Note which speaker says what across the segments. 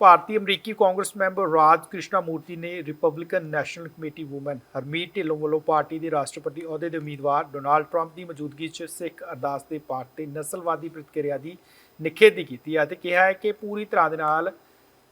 Speaker 1: ਭਾਰਤੀ ਅਮਰੀਕੀ ਕਾਂਗਰਸ ਮੈਂਬਰ ਰਾਜ ਕ੍ਰਿਸ਼ਨਾ ਮੂਰਤੀ ਨੇ Republican National Committee woman Harmeet Dhillon ਵੱਲੋਂ ਪਾਰਟੀ ਦੇ ਰਾਸ਼ਟਰਪਤੀ ਅਹੁਦੇ ਦੇ ਉਮੀਦਵਾਰ ਡੋਨਾਲਡ ਟਰੰਪ ਦੀ ਮੌਜੂਦਗੀ 'ਚ ਸਿੱਖ ਅਰਦਾਸ ਦੇ ਪਾਠ ਤੇ ਨਸਲਵਾਦੀ ਪ੍ਰਤੀਕਿਰਿਆ ਦੀ ਨਿਖੇਧੀ ਕੀਤੀ ਹੈ ਅਤੇ ਕਿਹਾ ਹੈ ਕਿ ਪੂਰੀ ਤਰ੍ਹਾਂ ਦੇ ਨਾਲ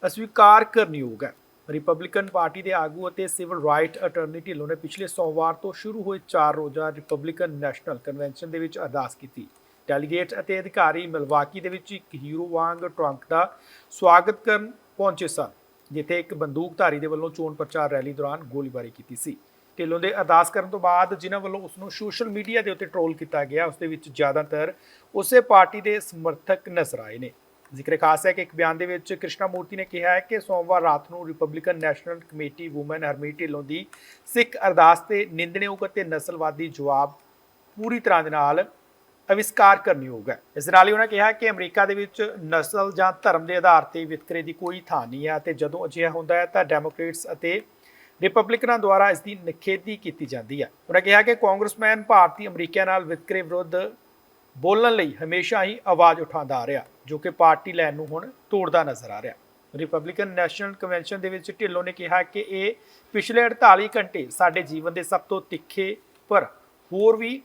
Speaker 1: ਅਸਵੀਕਾਰ ਕਰਨਯੋਗ ਹੈ। ਰਿਪਬਲਿਕਨ ਪਾਰਟੀ ਦੇ ਆਗੂ ਅਤੇ ਸਿਵਲ ਰਾਈਟ ਅਟਾਰਨੀ ਢਿੱਲੋਂ ਨੇ ਪਿਛਲੇ ਸੋਮਵਾਰ ਤੋਂ ਸ਼ੁਰੂ ਹੋਏ 4 ਰੋਜ਼ਾ ਰਿਪਬਲਿਕਨ ਨੈਸ਼ਨਲ ਕਨਵੈਨਸ਼ਨ ਦੇ ਵਿੱਚ ਅਰਦਾਸ ਕੀਤੀ। ਡੈਲੀਗੇਟ ਅਤੇ ਅਧਿਕਾਰੀ ਮਿਲਵਾਕੀ ਦੇ ਵਿੱਚ ਇੱਕ ਹੀਰੋ ਵਾਂਗ ਟਰੰਕ ਦਾ ਸਵਾਗਤ ਕਰਨ ਪਹੁੰਚੇ ਸਨ, ਜਿੱਥੇ ਇੱਕ ਬੰਦੂਕਧਾਰੀ ਦੇ ਵੱਲੋਂ ਚੋਣ ਪ੍ਰਚਾਰ ਰੈਲੀ ਦੌਰਾਨ ਗੋਲੀਬਾਰੀ ਕੀਤੀ ਸੀ। ਢਿੱਲੋਂ ਦੇ ਅਰਦਾਸ ਕਰਨ ਤੋਂ ਬਾਅਦ ਜਿਨ੍ਹਾਂ ਵੱਲੋਂ ਉਸ ਨੂੰ ਸੋਸ਼ਲ ਮੀਡੀਆ ਦੇ ਉੱਤੇ ਟ੍ਰੋਲ ਕੀਤਾ ਗਿਆ, ਉਸ ਦੇ ਵਿੱਚ ਜ਼ਿਆਦਾਤਰ ਉਸੇ ਪਾਰਟੀ ਦੇ ਸਮਰਥਕ ਨਜ਼ਰ ਆਏ ਨੇ। ਜ਼ਿਕਰ ਖਾਸ ਹੈ ਕਿ ਇੱਕ ਬਿਆਨ ਦੇ ਵਿੱਚ ਕ੍ਰਿਸ਼ਨਾ ਮੂਰਤੀ ਨੇ ਕਿਹਾ ਹੈ ਕਿ ਸੋਮਵਾਰ ਰਾਤ ਨੂੰ Republican National Committee woman Harmeet Dhillon ਦੀ ਸਿੱਖ ਅਰਦਾਸ ਤੇ ਨਿੰਦਣਯੋਗ ਅਤੇ ਨਸਲਵਾਦੀ ਜਵਾਬ ਪੂਰੀ ਤਰ੍ਹਾਂ ਦੇ ਨਾਲ ਅਵਿਸ਼ਕਾਰ ਕਰਨਯੋਗ ਹੈ ਇਸ ਨਾਲ ਹੀ ਉਹਨਾਂ ਕਿਹਾ ਕਿ ਅਮਰੀਕਾ ਦੇ ਵਿੱਚ ਨਸਲ ਜਾਂ ਧਰਮ ਦੇ ਆਧਾਰ ਤੇ ਵਿਤਕਰੇ ਦੀ ਕੋਈ ਥਾਂ ਨਹੀਂ ਹੈ ਤੇ ਜਦੋਂ ਅਜਿਹਾ ਹੁੰਦਾ ਹੈ ਤਾਂ ਡੈਮੋਕ੍ਰੇਟਸ ਅਤੇ ਰਿਪਬਲਿਕਨਾਂ ਦੁਆਰਾ ਇਸ ਦੀ ਨਿਖੇਧੀ ਕੀਤੀ ਜਾਂਦੀ ਹੈ। ਉਹਨਾਂ ਕਿਹਾ ਕਿ ਕਾਂਗਰਸਮੈਨ ਭਾਰਤੀ ਅਮਰੀਕੀਆਂ ਨਾਲ ਵਿਤਕਰੇ ਵਿਰੁੱਧ ਬੋਲਣ ਲਈ ਹਮੇਸ਼ਾ ਹੀ ਆਵਾਜ਼ ਉਠਾਉਂਦਾ ਆ ਰਿਹਾ, ਜੋ ਕਿ ਪਾਰਟੀ ਲਾਈਨ ਨੂੰ ਹੁਣ ਤੋੜਦਾ ਨਜ਼ਰ ਆ ਰਿਹਾ। ਰਿਪਬਲਿਕਨ ਨੈਸ਼ਨਲ ਕਨਵੈਨਸ਼ਨ ਦੇ ਵਿੱਚ ਢਿੱਲੋਂ ਨੇ ਕਿਹਾ ਕਿ ਇਹ ਪਿਛਲੇ 48 ਘੰਟੇ ਸਾਡੇ ਜੀਵਨ ਦੇ ਸਭ ਤੋਂ ਤਿੱਖੇ ਪਰ ਹੋਰ ਵੀ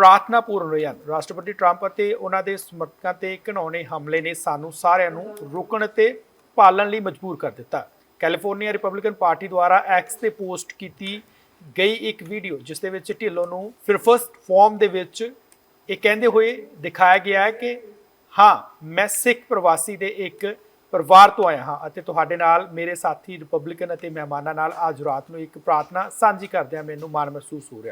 Speaker 1: ਪ੍ਰਾਰਥਨਾਪੂਰਨ ਰਹੇ ਹਨ। ਰਾਸ਼ਟਰਪਤੀ ਟਰੰਪ ਅਤੇ ਉਹਨਾਂ ਦੇ ਸਮਰਥਕਾਂ ਤੇ ਘਿਨਾਉਣੇ ਹਮਲੇ ਨੇ ਸਾਨੂੰ ਸਾਰਿਆਂ ਨੂੰ ਰੁਕਣ ਅਤੇ ਪਾਲਣ ਲਈ ਮਜਬੂਰ ਕਰ ਦਿੱਤਾ। ਕੈਲੀਫੋਰਨੀਆ ਰਿਪਬਲਿਕਨ ਪਾਰਟੀ ਦੁਆਰਾ ਐਕਸ ਤੇ ਪੋਸਟ ਕੀਤੀ ਗਈ ਇੱਕ ਵੀਡੀਓ, ਜਿਸ ਦੇ ਵਿੱਚ ਢਿੱਲੋਂ ਨੂੰ ਫਿਰ ਫਸਟ ਫਾਰਮ ਦੇ ਵਿੱਚ ਇਹ ਕਹਿੰਦੇ ਹੋਏ ਦਿਖਾਇਆ ਗਿਆ ਹੈ ਕਿ ਹਾਂ, ਮੈਂ ਸਿੱਖ ਪ੍ਰਵਾਸੀ ਦੇ ਇੱਕ ਪਰਿਵਾਰ ਤੋਂ ਆਇਆ ਹਾਂ ਅਤੇ ਤੁਹਾਡੇ ਨਾਲ ਮੇਰੇ ਸਾਥੀ ਰਿਪਬਲਿਕਨ ਅਤੇ ਮਹਿਮਾਨਾਂ ਨਾਲ ਅੱਜ ਰਾਤ ਨੂੰ ਇੱਕ ਪ੍ਰਾਰਥਨਾ ਸਾਂਝੀ ਕਰਦਿਆਂ ਮੈਨੂੰ ਮਾਣ ਮਹਿਸੂਸ ਹੋ ਰਿਹਾ।